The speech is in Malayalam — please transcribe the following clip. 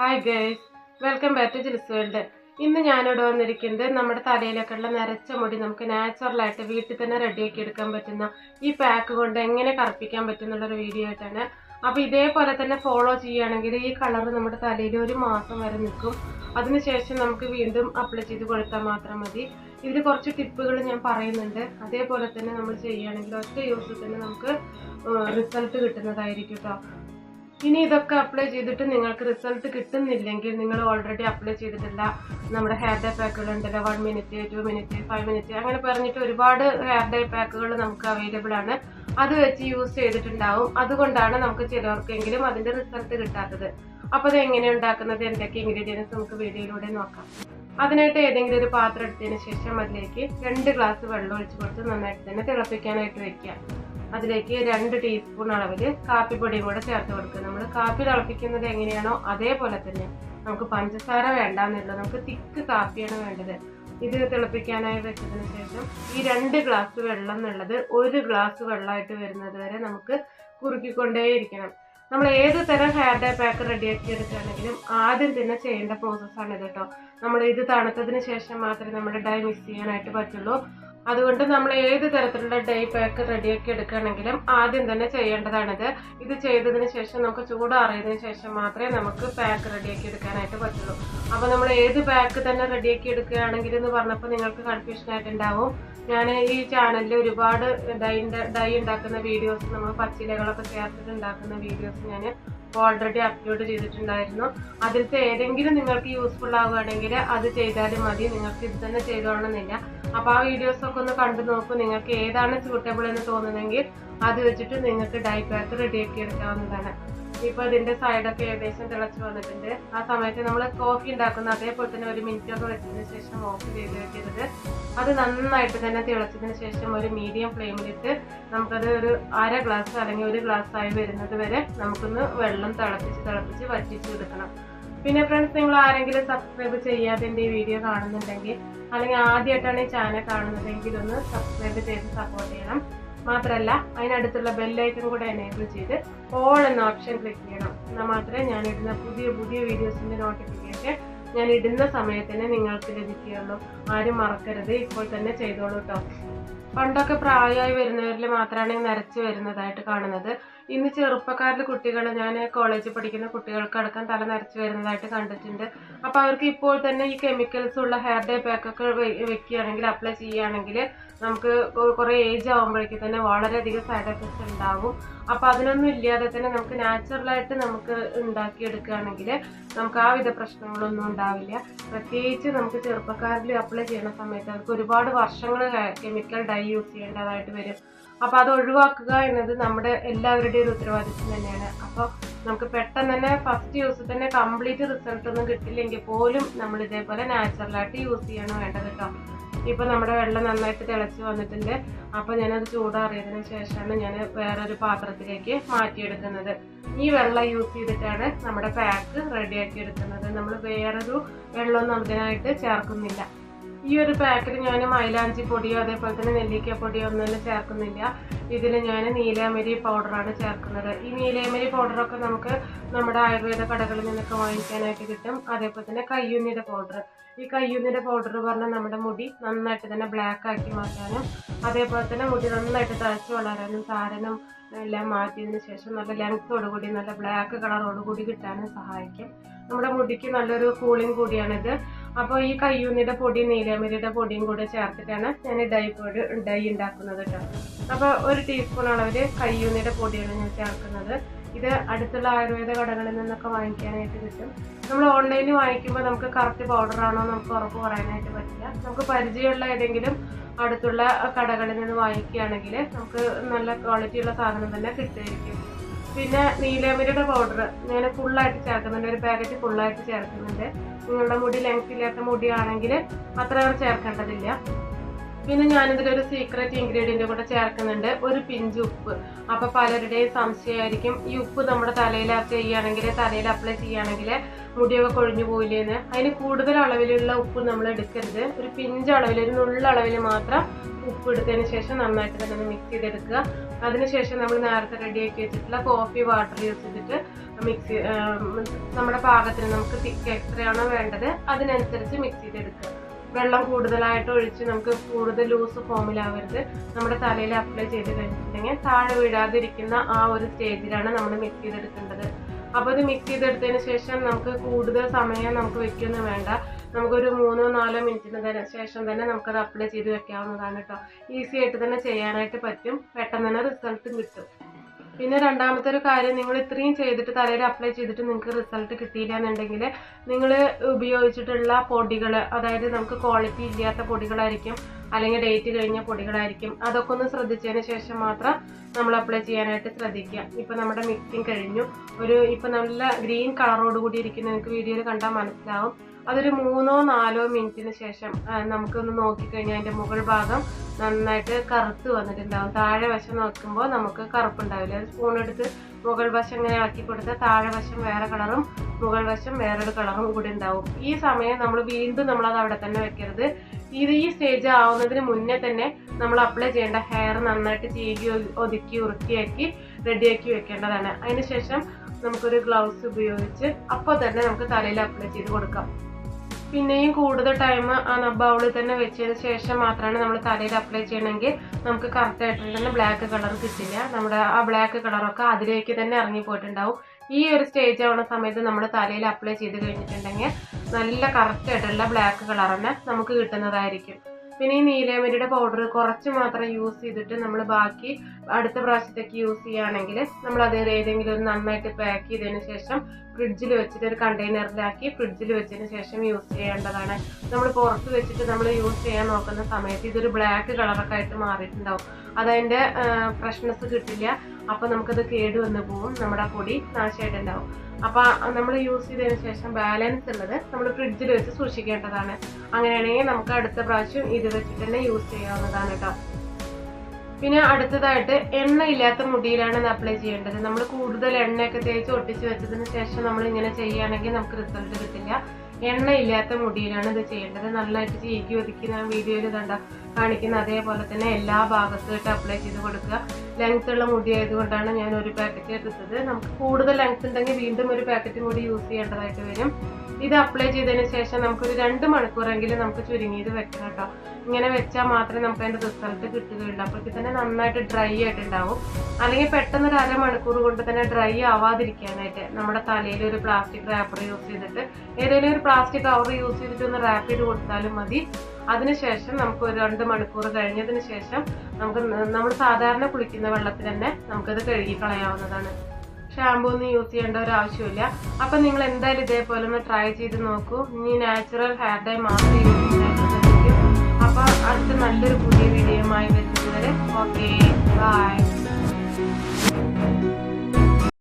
Hi girls welcome back to Jill's world ഇന്ന് ഞാനിവിടെ വന്നിരിക്കുന്നത് നമ്മുടെ തലയിലൊക്കെ ഉള്ള നരച്ച മുടി നമുക്ക് നാച്ചുറലായിട്ട് വീട്ടിൽ തന്നെ റെഡിയാക്കി എടുക്കാൻ പറ്റുന്ന ഈ പാക്ക് കൊണ്ട് എങ്ങനെ കറുപ്പിക്കാൻ പറ്റും എന്നുള്ളൊരു വീഡിയോ ആയിട്ടാണ്. അപ്പോൾ ഇതേപോലെ തന്നെ ഫോളോ ചെയ്യുകയാണെങ്കിൽ ഈ കളർ നമ്മുടെ തലയിൽ ഒരു മാസം വരെ നിൽക്കും. അതിനുശേഷം നമുക്ക് വീണ്ടും അപ്ലൈ ചെയ്ത് കൊടുത്താൽ മാത്രം മതി. ഇതിൽ കുറച്ച് ടിപ്പുകൾ ഞാൻ പറയുന്നുണ്ട്. അതേപോലെ തന്നെ നമ്മൾ ചെയ്യുകയാണെങ്കിൽ ഒറ്റ യൂസിൽ തന്നെ നമുക്ക് റിസൾട്ട് കിട്ടുന്നതായിരിക്കും കേട്ടോ ഇനി ഇതൊക്കെ അപ്ലൈ ചെയ്തിട്ട് നിങ്ങൾക്ക് റിസൾട്ട് കിട്ടുന്നില്ലെങ്കിൽ നിങ്ങൾ ഓൾറെഡി അപ്ലൈ ചെയ്തിട്ടില്ല. നമ്മുടെ ഹെയർ ഡേ പാക്കുകൾ ഉണ്ടല്ലോ one minute two minute five minute അങ്ങനെ പറഞ്ഞിട്ട് ഒരുപാട് ഹെയർ ഡേ പാക്കുകൾ നമുക്ക് അവൈലബിൾ ആണ്. അത് വെച്ച് യൂസ് ചെയ്തിട്ടുണ്ടാവും. അതുകൊണ്ടാണ് നമുക്ക് ചിലർക്കെങ്കിലും അതിന്റെ റിസൾട്ട് കിട്ടാത്തത്. അപ്പോൾ അത് എങ്ങനെ ഉണ്ടാക്കുന്നത് എന്തൊക്കെ ഇൻഗ്രീഡിയൻസ് നമുക്ക് വീഡിയോയിലൂടെ നോക്കാം. അതിനായിട്ട് ഏതെങ്കിലും ഒരു പാത്രം എടുത്തതിന് ശേഷം അതിലേക്ക് രണ്ട് ഗ്ലാസ് വെള്ളം ഒഴിച്ച് കൊടുത്ത് നന്നായിട്ട് തന്നെ തിളപ്പിക്കാനായിട്ട് വെക്കുക. അതിലേക്ക് രണ്ട് ടീസ്പൂൺ അളവിൽ കാപ്പിപ്പൊടിയും കൂടെ ചേർത്ത് കൊടുക്കുക. നമ്മൾ കാപ്പി തിളപ്പിക്കുന്നത് എങ്ങനെയാണോ അതേപോലെ തന്നെ നമുക്ക് പഞ്ചസാര വേണ്ടാന്നുള്ളൂ നമുക്ക് തിക്ക് കാപ്പിയാണ് വേണ്ടത്. ഇത് തിളപ്പിക്കാനായി വെച്ചതിന് ശേഷം ഈ രണ്ട് ഗ്ലാസ് വെള്ളം എന്നുള്ളത് ഒരു ഗ്ലാസ് വെള്ളമായിട്ട് വരുന്നത് വരെ നമുക്ക് കുറുക്കിക്കൊണ്ടേയിരിക്കണം. നമ്മൾ ഏത് തരം ഹെയർ ഡേ പാക്ക് റെഡിയാക്കി എടുക്കുകയാണെങ്കിലും ആദ്യം തന്നെ ചെയ്യേണ്ട പ്രോസസ്സാണ് ഇത് കേട്ടോ നമ്മൾ ഇത് തണുത്തതിന് ശേഷം മാത്രമേ നമ്മുടെ ഡൈ മിക്സ് ചെയ്യാനായിട്ട് പറ്റുള്ളൂ. അതുകൊണ്ട് നമ്മൾ ഏത് തരത്തിലുള്ള ഡേ പാക്ക് റെഡിയാക്കി എടുക്കുകയാണെങ്കിലും ആദ്യം തന്നെ ചെയ്യേണ്ടതാണിത്. ഇത് ചെയ്തതിന് ശേഷം നമുക്ക് ചൂടാറിയതിനു ശേഷം മാത്രമേ നമുക്ക് പാക്ക് റെഡിയാക്കി എടുക്കാനായിട്ട് പറ്റുള്ളൂ. അപ്പോൾ നമ്മൾ ഏത് പാക്ക് തന്നെ റെഡിയാക്കി എടുക്കുകയാണെങ്കിൽ എന്ന് പറഞ്ഞപ്പോൾ നിങ്ങൾക്ക് കൺഫ്യൂഷൻ ആയിട്ടുണ്ടാവും. ഞാൻ ഈ ചാനലിൽ ഒരുപാട് ഡൈ ഡൈ ഉണ്ടാക്കുന്ന വീഡിയോസ് നമ്മൾ പച്ചിലകളൊക്കെ ചേർത്തിട്ട് ഉണ്ടാക്കുന്ന വീഡിയോസ് ഞാൻ ഓൾറെഡി അപ്ലോഡ് ചെയ്തിട്ടുണ്ടായിരുന്നു. അതിലത്തെ ഏതെങ്കിലും നിങ്ങൾക്ക് യൂസ്ഫുൾ ആവുകയാണെങ്കിൽ അത് ചെയ്താലും മതി. നിങ്ങൾക്ക് ഇത് തന്നെ ചെയ്തോളണമെന്നില്ല. അപ്പോൾ ആ വീഡിയോസ് ഒക്കെ ഒന്ന് കണ്ടു നോക്കൂ. നിങ്ങൾക്ക് ഏതാണ് സ്യൂട്ടബിൾ എന്ന് തോന്നുന്നെങ്കിൽ അത് വെച്ചിട്ട് നിങ്ങൾക്ക് ഡൈ പാക്ക് റെഡിയാക്കി എടുക്കാവുന്നതാണ്. ഇപ്പോൾ ഇതിന്റെ സൈഡൊക്കെ ഏകദേശം തിളച്ച് വന്നിട്ടുണ്ട്. ആ സമയത്ത് നമ്മൾ കോഫി ഉണ്ടാക്കുന്ന. അതേപോലെ തന്നെ ഒരു മിനിറ്റ് ഒക്കെ വെച്ചതിന് ശേഷം ഓഫ് ചെയ്ത് വെക്കരുത് അത് നന്നായിട്ട് തന്നെ തിളച്ചതിന് ശേഷം ഒരു മീഡിയം ഫ്ലെയിമിലിട്ട് നമുക്കത് ഒരു അര ഗ്ലാസ് അല്ലെങ്കിൽ ഒരു ഗ്ലാസ് ആയി വരുന്നത് വരെ നമുക്കൊന്ന് വെള്ളം തിളപ്പിച്ച് തിളപ്പിച്ച് വറ്റിച്ച് എടുക്കണം. പിന്നെ ഫ്രണ്ട്സ് നിങ്ങൾ ആരെങ്കിലും സബ്സ്ക്രൈബ് ചെയ്യാതെ എന്റെ ഈ വീഡിയോ കാണുന്നുണ്ടെങ്കിൽ അല്ലെങ്കിൽ ആദ്യമായിട്ടാണ് ഈ ചാനൽ കാണുന്നതെങ്കിൽ ഒന്ന് സബ്സ്ക്രൈബ് ചെയ്ത് സപ്പോർട്ട് ചെയ്യണം. മാത്രമല്ല അതിനടുത്തുള്ള ബെല്ലൈക്കൺ കൂടെ എനേബിൾ ചെയ്ത് ഓൾ എന്ന ഓപ്ഷൻ ക്ലിക്ക് ചെയ്യണം. എന്നാൽ മാത്രമേ ഞാനിടുന്ന പുതിയ പുതിയ വീഡിയോസിന്റെ നോട്ടിഫിക്കേഷൻ ഞാൻ ഇടുന്ന സമയത്തിന് നിങ്ങൾക്ക് ലഭിക്കുകയുള്ളൂ. ആരും മറക്കരുത്. ഇപ്പോൾ തന്നെ ചെയ്തോളൂ കേട്ടോ പണ്ടൊക്കെ പ്രായമായി വരുന്നവരിൽ മാത്രമാണ് നരച്ച് വരുന്നതായിട്ട് കാണുന്നത്. ഇന്ന് ചെറുപ്പക്കാരിലെ കുട്ടികൾ ഞാൻ കോളേജിൽ പഠിക്കുന്ന കുട്ടികൾക്കടക്കം തല നരച്ചു വരുന്നതായിട്ട് കണ്ടിട്ടുണ്ട്. അപ്പോൾ അവർക്ക് ഇപ്പോൾ തന്നെ ഈ കെമിക്കൽസ് ഉള്ള ഹെയർ ഡേ പാക്കൊക്കെ വെക്കുകയാണെങ്കിൽ അപ്ലൈ ചെയ്യുകയാണെങ്കിൽ നമുക്ക് കുറേ ഏജ് ആകുമ്പോഴേക്കും തന്നെ വളരെയധികം സൈഡ് എഫക്ട്സ് ഉണ്ടാകും. അപ്പോൾ അതിനൊന്നും ഇല്ലാതെ തന്നെ നമുക്ക് നാച്ചുറലായിട്ട് നമുക്ക് ഉണ്ടാക്കിയെടുക്കുകയാണെങ്കിൽ നമുക്ക് ആ വിധ പ്രശ്നങ്ങളൊന്നും ഉണ്ടാവില്ല. പ്രത്യേകിച്ച് നമുക്ക് ചെറുപ്പക്കാരിൽ അപ്ലൈ ചെയ്യുന്ന സമയത്ത് അവർക്ക് ഒരുപാട് വർഷങ്ങൾ കെമിക്കൽ ഡൈ യൂസ് ചെയ്യേണ്ടതായിട്ട് വരും. അപ്പോൾ അത് ഒഴിവാക്കുക എന്നത് നമ്മുടെ എല്ലാവരുടെയും ഒരു ഉത്തരവാദിത്വം തന്നെയാണ്. അപ്പോൾ നമുക്ക് പെട്ടെന്ന് തന്നെ ഫസ്റ്റ് യൂസ് തന്നെ കംപ്ലീറ്റ് റിസൾട്ട് ഒന്നും കിട്ടില്ലെങ്കിൽ പോലും നമ്മൾ ഇതേപോലെ നാച്ചുറലായിട്ട് യൂസ് ചെയ്യണം വേണ്ടത് കേട്ടോ ഇപ്പൊ നമ്മുടെ വെള്ളം നന്നായിട്ട് തിളച്ച് വന്നിട്ടുണ്ട്. അപ്പം ഞാനത് ചൂടാറിയതിന് ശേഷമാണ് ഞാൻ വേറൊരു പാത്രത്തിലേക്ക് മാറ്റിയെടുക്കുന്നത്. ഈ വെള്ളം യൂസ് ചെയ്തിട്ടാണ് നമ്മുടെ പാക്ക് റെഡിയാക്കി എടുക്കുന്നത്. നമ്മൾ വേറൊരു വെള്ളമൊന്നും അതിനായിട്ട് ചേർക്കുന്നില്ല. ഈ ഒരു പാക്കിൽ ഞാൻ മൈലാഞ്ചി പൊടിയോ അതേപോലെ തന്നെ നെല്ലിക്ക പൊടിയോ ഒന്നും ചേർക്കുന്നില്ല. ഇതിൽ ഞാൻ നീലാമരി പൗഡറാണ് ചേർക്കുന്നത്. ഈ നീലാമരി പൗഡറൊക്കെ നമുക്ക് നമ്മുടെ ആയുർവേദ കടകളിൽ നിന്നൊക്കെ വാങ്ങിക്കാനായിട്ട് കിട്ടും. അതേപോലെ തന്നെ കയ്യുന്നിയുടെ പൗഡർ ഈ കയ്യുന്നിയുടെ പൗഡർ പറഞ്ഞാൽ നമ്മുടെ മുടി നന്നായിട്ട് തന്നെ ബ്ലാക്ക് ആക്കി മാറ്റാനും അതേപോലെ തന്നെ മുടി നന്നായിട്ട് തഴച്ച് വളരാനും താരനും എല്ലാം മാറ്റിയതിന് ശേഷം നല്ല ലെങ്ത്തോടുകൂടി നല്ല ബ്ലാക്ക് കളറോടുകൂടി കിട്ടാനും സഹായിക്കും. നമ്മുടെ മുടിക്ക് നല്ലൊരു കൂളിംഗ് കൂടിയാണിത്. അപ്പോൾ ഈ കയ്യൂന്നിയുടെ പൊടി നീലമരിയുടെ പൊടിയും കൂടെ ചേർത്തിട്ടാണ് ഞാൻ ഡൈ പൊടി ഡൈ ഉണ്ടാക്കുന്നത് കേട്ടോ അപ്പോൾ ഒരു ടീസ്പൂൺ അളവിൽ കയ്യൂന്നിയുടെ പൊടിയാണ് ഞാൻ ചേർക്കുന്നത്. ഇത് അടുത്തുള്ള ആയുർവേദ കടകളിൽ നിന്നൊക്കെ വാങ്ങിക്കാനായിട്ട് കിട്ടും നമ്മൾ ഓൺലൈനിൽ വാങ്ങിക്കുമ്പോൾ നമുക്ക് കറക്റ്റ് പൗഡർ ആണോ നമുക്ക് ഉറപ്പ് പറയാനായിട്ട് പറ്റില്ല. നമുക്ക് പരിചയമുള്ള ഏതെങ്കിലും അടുത്തുള്ള കടകളിൽ നിന്ന് വാങ്ങിക്കുകയാണെങ്കിൽ നമുക്ക് നല്ല ക്വാളിറ്റിയുള്ള സാധനം തന്നെ കിട്ടുമായിരിക്കും. പിന്നെ നീലമരിയുടെ പൗഡർ ഞാൻ ഫുള്ളായിട്ട് ചേർക്കുന്നുണ്ട്. ഒരു പാക്കറ്റ് ഫുള്ളായിട്ട് ചേർക്കുന്നുണ്ട്. നിങ്ങളുടെ മുടി ലെങ്ത് ഇല്ലാത്ത മുടിയാണെങ്കിൽ അത്രയേറെ ചേർക്കേണ്ടതില്ല. പിന്നെ ഞാനിതിലൊരു സീക്രട്ട് ഇൻഗ്രീഡിയന്റ് കൂടെ ചേർക്കുന്നുണ്ട്. ഒരു പിഞ്ച് ഉപ്പ്. അപ്പോൾ പലരുടെയും സംശയമായിരിക്കും ഈ ഉപ്പ് നമ്മുടെ തലയിൽ ചെയ്യുകയാണെങ്കിൽ തലയിൽ അപ്ലൈ ചെയ്യുകയാണെങ്കിൽ മുടിയൊക്കെ കൊഴിഞ്ഞു പോയില്ലേന്ന്. അതിന് കൂടുതൽ അളവിലുള്ള ഉപ്പ് നമ്മൾ എടുക്കരുത്. ഒരു പിഞ്ച് അളവിൽ ഒരു നുള്ള അളവിൽ മാത്രം ഉപ്പ് എടുത്തതിന് ശേഷം നന്നായിട്ട് തന്നെ മിക്സ് ചെയ്തെടുക്കുക. അതിനുശേഷം നമ്മൾ നേരത്തെ റെഡിയാക്കി വെച്ചിട്ടുള്ള കോഫി വാട്ടർ യൂസ് ചെയ്തിട്ട് മിക്സി നമ്മുടെ പാകത്തിന് നമുക്ക് തിക്ക് എത്രയാണോ വേണ്ടത് അതിനനുസരിച്ച് മിക്സ് ചെയ്തെടുക്കുക. വെള്ളം കൂടുതലായിട്ട് ഒഴിച്ച് നമുക്ക് കൂടുതൽ ലൂസ് ഫോമിലാവരുത് നമ്മുടെ തലയിൽ അപ്ലൈ ചെയ്ത് കഴിഞ്ഞിട്ടുണ്ടെങ്കിൽ താഴെ വീഴാതിരിക്കുന്ന ആ ഒരു സ്റ്റേജിലാണ് നമ്മൾ മിക്സ് ചെയ്തെടുക്കേണ്ടത്. അപ്പോൾ ഇത് മിക്സ് ചെയ്തെടുത്തതിന് ശേഷം നമുക്ക് കൂടുതൽ സമയം നമുക്ക് വെക്കൊന്നും വേണ്ട. നമുക്കൊരു മൂന്നോ നാലോ മിനിറ്റിന് തന്നെ ശേഷം തന്നെ നമുക്കത് അപ്ലൈ ചെയ്ത് വെക്കാവുന്നതാണ് കേട്ടോ. ഈസി ആയിട്ട് തന്നെ ചെയ്യാനായിട്ട് പറ്റും. പെട്ടെന്ന് തന്നെ റിസൾട്ടും കിട്ടും. പിന്നെ രണ്ടാമത്തെ ഒരു കാര്യം നിങ്ങൾ ഇത്രയും ചെയ്തിട്ട് തലയിൽ അപ്ലൈ ചെയ്തിട്ട് നിങ്ങൾക്ക് റിസൾട്ട് കിട്ടിയില്ല എന്നുണ്ടെങ്കിൽ നിങ്ങൾ ഉപയോഗിച്ചിട്ടുള്ള പൊടികൾ അതായത് നമുക്ക് ക്വാളിറ്റി ഇല്ലാത്ത പൊടികളായിരിക്കും അല്ലെങ്കിൽ ഡേറ്റ് കഴിഞ്ഞ പൊടികളായിരിക്കും അതൊക്കെ ഒന്ന് ശ്രദ്ധിച്ചതിന് ശേഷം മാത്രം നമ്മൾ അപ്ലൈ ചെയ്യാനായിട്ട് ശ്രദ്ധിക്കുക. ഇപ്പം നമ്മുടെ മിക്സിങ് കഴിഞ്ഞു. ഒരു ഇപ്പം നല്ല ഗ്രീൻ കളറോട് കൂടി ഇരിക്കുന്ന നിങ്ങൾക്ക് വീഡിയോയിൽ കണ്ടാൽ മനസ്സിലാവും. അതൊരു മൂന്നോ നാലോ മിനിറ്റിന് ശേഷം നമുക്കൊന്ന് നോക്കിക്കഴിഞ്ഞാൽ അതിന്റെ മുകൾ ഭാഗം നന്നായിട്ട് കറുത്ത് വന്നിട്ടുണ്ടാവും. താഴെ വശം നോക്കുമ്പോൾ നമുക്ക് കറുപ്പുണ്ടാവില്ല. സ്പൂൺ എടുത്ത് മുകൾ വശം ഇങ്ങനെ ആക്കി കൊടുത്താൽ താഴെ വശം വേറെ കളറും മുകൾ വശം വേറൊരു കളറും കൂടി ഉണ്ടാവും. ഈ സമയം നമ്മൾ വീണ്ടും നമ്മളത് അവിടെ തന്നെ വെക്കരുത്. ഇത് ഈ സ്റ്റേജ് ആവുന്നതിന് മുന്നേ തന്നെ നമ്മൾ അപ്ലൈ ചെയ്യേണ്ട ഹെയർ നന്നായിട്ട് ചീകി ഒതുക്കി ഉറുക്കിയാക്കി റെഡിയാക്കി വെക്കേണ്ടതാണ്. അതിനുശേഷം നമുക്കൊരു ഗ്ലൗസ് ഉപയോഗിച്ച് അപ്പോൾ തന്നെ നമുക്ക് തലയിൽ അപ്ലൈ ചെയ്ത് കൊടുക്കാം. പിന്നെയും കൂടുതൽ ടൈം ആ ബൗളിൽ തന്നെ വെച്ചതിന് ശേഷം മാത്രമാണ് നമ്മൾ തലയിൽ അപ്ലൈ ചെയ്യണമെങ്കിൽ നമുക്ക് കറക്റ്റ് ആയിട്ട് തന്നെ ബ്ലാക്ക് കളർ കിട്ടില്ല. നമ്മുടെ ആ ബ്ലാക്ക് കളറൊക്കെ അതിലേക്ക് തന്നെ ഇറങ്ങി പോയിട്ടുണ്ടാവും. ഈ ഒരു സ്റ്റേജ് ആവുന്ന സമയത്ത് നമ്മൾ തലയിൽ അപ്ലൈ ചെയ്ത് കഴിഞ്ഞിട്ടുണ്ടെങ്കിൽ നല്ല കറക്റ്റ് ആയിട്ടുള്ള ബ്ലാക്ക് കളർ തന്നെ നമുക്ക് കിട്ടുന്നതായിരിക്കും. പിന്നെ ഈ നീലയമരിയുടെ പൗഡർ കുറച്ച് മാത്രം യൂസ് ചെയ്തിട്ട് നമ്മൾ ബാക്കി അടുത്ത പ്രാവശ്യത്തേക്ക് യൂസ് ചെയ്യുകയാണെങ്കിൽ നമ്മൾ അത് ഏതെങ്കിലും ഒരു നന്നായിട്ട് പാക്ക് ചെയ്തതിന് ശേഷം ഫ്രിഡ്ജിൽ വെച്ചിട്ട് ഒരു കണ്ടെയ്നറിലാക്കി ഫ്രിഡ്ജിൽ വെച്ചതിന് ശേഷം യൂസ് ചെയ്യേണ്ടതാണ്. നമ്മൾ പുറത്ത് വെച്ചിട്ട് നമ്മൾ യൂസ് ചെയ്യാൻ നോക്കുന്ന സമയത്ത് ഇതൊരു ബ്ലാക്ക് കളറൊക്കെ ആയിട്ട് മാറിയിട്ടുണ്ടാവും. അതതിന്റെ ഫ്രഷ്നെസ് കിട്ടില്ല. അപ്പോൾ നമുക്കത് കേട് വന്ന് പോവും നമ്മുടെ പൊടി നാശമായിട്ടുണ്ടാവും അപ്പോൾ നമ്മൾ യൂസ് ചെയ്തതിന് ശേഷം ബാലൻസ് ഉള്ളത് നമ്മൾ ഫ്രിഡ്ജിൽ വെച്ച് സൂക്ഷിക്കേണ്ടതാണ്. അങ്ങനെയാണെങ്കിൽ നമുക്ക് അടുത്ത പ്രാവശ്യം ഇത് വെച്ചിട്ട് തന്നെ യൂസ് ചെയ്യാവുന്നതാണ് കേട്ടോ പിന്നെ അടുത്തതായിട്ട് എണ്ണ ഇല്ലാത്ത മുടിയിലാണ് ഇത് അപ്ലൈ ചെയ്യേണ്ടത്. നമ്മൾ കൂടുതൽ എണ്ണയൊക്കെ തേച്ച് ഒട്ടിച്ച് വെച്ചതിന് ശേഷം നമ്മൾ ഇങ്ങനെ ചെയ്യുകയാണെങ്കിൽ നമുക്ക് റിസൾട്ട് കിട്ടില്ല. എണ്ണയില്ലാത്ത മുടിയിലാണ് ഇത് ചെയ്യേണ്ടത്. നല്ലതായിട്ട് ചീക്കി ഒതുക്കി ഞാൻ വീഡിയോയിൽ കണ്ട കാണിക്കുന്ന അതേപോലെ തന്നെ എല്ലാ ഭാഗത്തുമായിട്ട് അപ്ലൈ ചെയ്ത് കൊടുക്കുക. ലെങ്ത് ഉള്ള മുടി ആയതുകൊണ്ടാണ് ഞാൻ ഒരു പാക്കറ്റ് എടുത്തത്. നമുക്ക് കൂടുതൽ ലെങ്ത് ഉണ്ടെങ്കിൽ വീണ്ടും ഒരു പാക്കറ്റ് കൂടി യൂസ് ചെയ്യേണ്ടതായിട്ട് വരും. ഇത് അപ്ലൈ ചെയ്തതിന് ശേഷം നമുക്കൊരു രണ്ട് മണിക്കൂറെങ്കിലും നമുക്ക് ചുരുങ്ങിയത് വെക്കണം കേട്ടോ. ഇങ്ങനെ വെച്ചാൽ മാത്രമേ നമുക്ക് അതിന്റെ റിസൾട്ട് കിട്ടുകയുള്ളൂ. അപ്പോഴേക്ക് തന്നെ നന്നായിട്ട് ഡ്രൈ ആയിട്ടുണ്ടാവും. അല്ലെങ്കിൽ പെട്ടെന്ന് ഒരു അരമണിക്കൂർ കൊണ്ട് തന്നെ ഡ്രൈ ആവാതിരിക്കാനായിട്ട് നമ്മുടെ തലയിൽ ഒരു പ്ലാസ്റ്റിക് റാപ്പർ യൂസ് ചെയ്തിട്ട് ഏതെങ്കിലും ഒരു പ്ലാസ്റ്റിക് കവർ യൂസ് ചെയ്തിട്ട് ഒന്ന് റാപ്പ് ചെയ്ത് കൊടുത്താലും മതി. അതിനുശേഷം നമുക്ക് ഒരു രണ്ട് മണിക്കൂർ കഴിഞ്ഞതിന് ശേഷം നമുക്ക് നമ്മൾ സാധാരണ കുളിക്കുന്ന വെള്ളത്തിൽ തന്നെ നമുക്കത് കഴുകി കളയാവുന്നതാണ്. ഷാമ്പൂ ഒന്നും യൂസ് ചെയ്യേണ്ട ഒരു ആവശ്യമില്ല അപ്പൊ നിങ്ങൾ എന്തായാലും ഇതേപോലെ ഒന്ന് ട്രൈ ചെയ്ത് നോക്കൂ. ഇനി നാച്ചുറൽ ഹെയർ ഡൈ മാത്രം യൂസ് ചെയ്യാൻ അപ്പൊ അടുത്ത നല്ലൊരു പുതിയ വീഡിയോയുമായി വരുന്നത് വരെ ഓക്കെ ബൈ